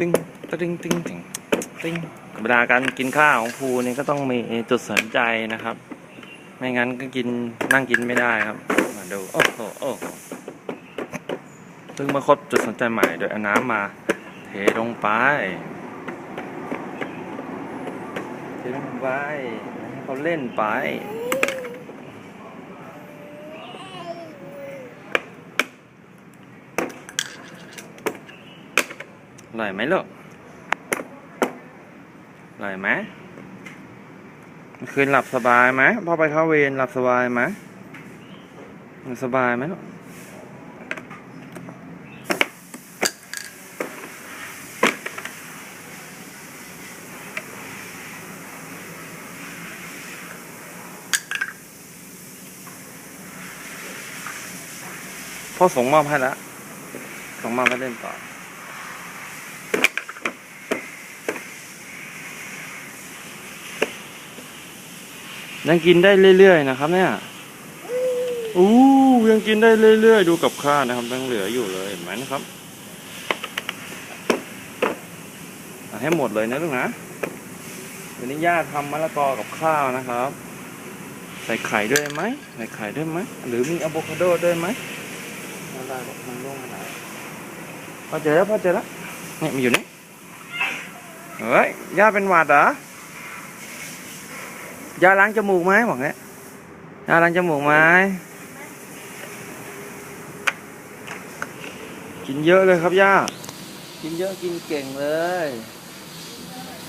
ติ้งติ้งติ้งติ้งติ้งเวลาการกินข้าวของครูนี่ก็ต้องมีจุดสนใจนะครับ ไม่งั้นก็กินนั่งกินไม่ได้ครับ มาดู โอ้โหโอ้โหเพิ่งมาครบจุดสนใจใหม่โดยเอาน้ำมาเทลงไปเทลงไปให้เขาเล่นไป อร่อยไหมลูกอร่อยไหมคืนหลับสบายไหมพอไปเข้าเวรหลับสบายไหมมันสบายไหมลูกพ่อส่งมอบให้แล้วส่งมอบให้เล่นต่อ ยังกินได้เรื่อยๆนะครับ เนี่ยอู้ยังกินได้เรื่อยๆ ดูกับข้าวนะครับยังเหลืออยู่เลยเห็นไหมนะครับเอาให้หมดเลยนะลูกนะวันนี้ย่าทำมะละกอกับข้าวนะครับ ใส่ไข่ด้วยไหมใส่ไข่ด้วยไหมหรือมีอะโวคาโดด้วยไหมไม่ได้บอกมันล่วงไปไหนพอเจอแล้วพอเจอแล้วเนี่ยมันอยู่นี่เฮ้ยย่าเป็นหวัดเหรอ ยาล้างจมูกไหมบอกเนี้ยยาล้างจมูกไหมกินเยอะเลยครับย่า กินเยอะกินเก่งเลย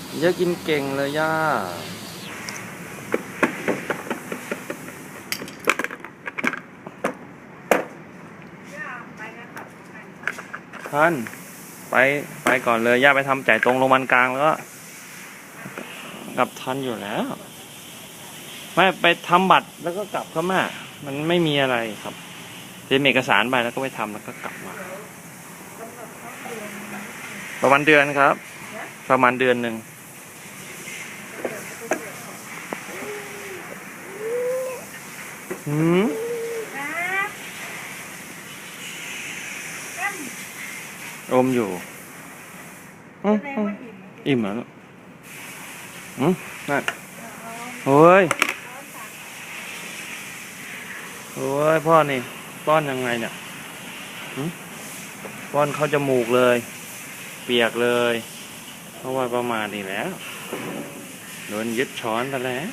กินเยอะกินเก่งเลยย่าท่านไปไปก่อนเลยย่าไปทำจ่ายตรงโรงพยาบาลกลางแล้วก็กลับทันอยู่แล้ว ไม่ไปทำบัตรแล้วก็กลับเข้ามา มันไม่มีอะไรครับเตรียมเอกสารไปแล้วก็ไปทำแล้วก็กลับมา ประมาณเดือนครับ ประมาณเดือนหนึ่งหืมอมอยู่อืมอืมอิ่มเหรอลูกอืมนั่นโอ้ย โอ้ยพ่อนี่ ป้อนยังไงเนี่ยป้อนเข้าจมูกเลย เปียกเลย เพราะว่าประมาณนี้แล้วโดนยึดช้อนไปแล้ว